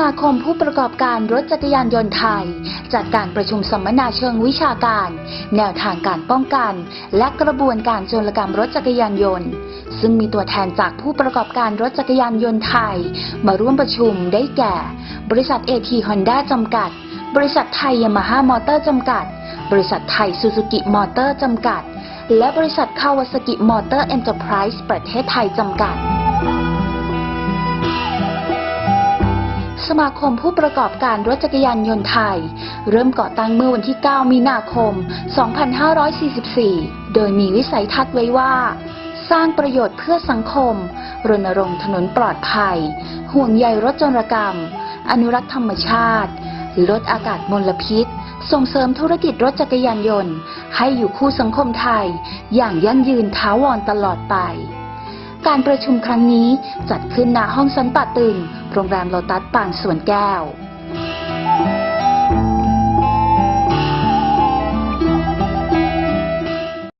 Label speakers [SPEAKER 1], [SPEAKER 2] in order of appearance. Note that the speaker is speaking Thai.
[SPEAKER 1] มาคมผู้ประกอบการรถจักรยานยนต์ไทย จัดการประชุมสัมมนาเชิงวิชาการ แนวทางการป้องกัน และกระบวนการโจรกรรมรถจักรยานยนต์ ซึ่งมีตัวแทนจากผู้ประกอบการรถจักรยานยนต์ไทย มาร่วมประชุมได้แก่ บริษัทเอทีฮอนด้าจำกัด บริษัทไทยยามาฮ่ามอเตอร์จำกัด บริษัทไทยซูซูกิมอเตอร์จำกัด และบริษัทคาวาซากิมอเตอร์เอ็นเตอร์ไพรส์ประเทศไทยจำกัด สมาคมผู้ประกอบการรถจักรยานยนต์ไทย เริ่มก่อตั้งเมื่อวันที่ 9 มีนาคม 2544 โดยมีวิสัยทัศน์ไว้ว่า สร้างประโยชน์เพื่อสังคม รณรงค์ถนนปลอดภัย ห่วงใยรถจรกรรม อนุรักษ์ธรรมชาติ ลดอากาศมลพิษ ส่งเสริมธุรกิจรถจักรยานยนต์ ให้อยู่คู่สังคมไทย อย่างยั่งยืนท้าวรตลอดไป การประชุมครั้งนี้จัดขึ้นณห้องสันปะตึง โรงแรมโลตัสปางสวนแก้ว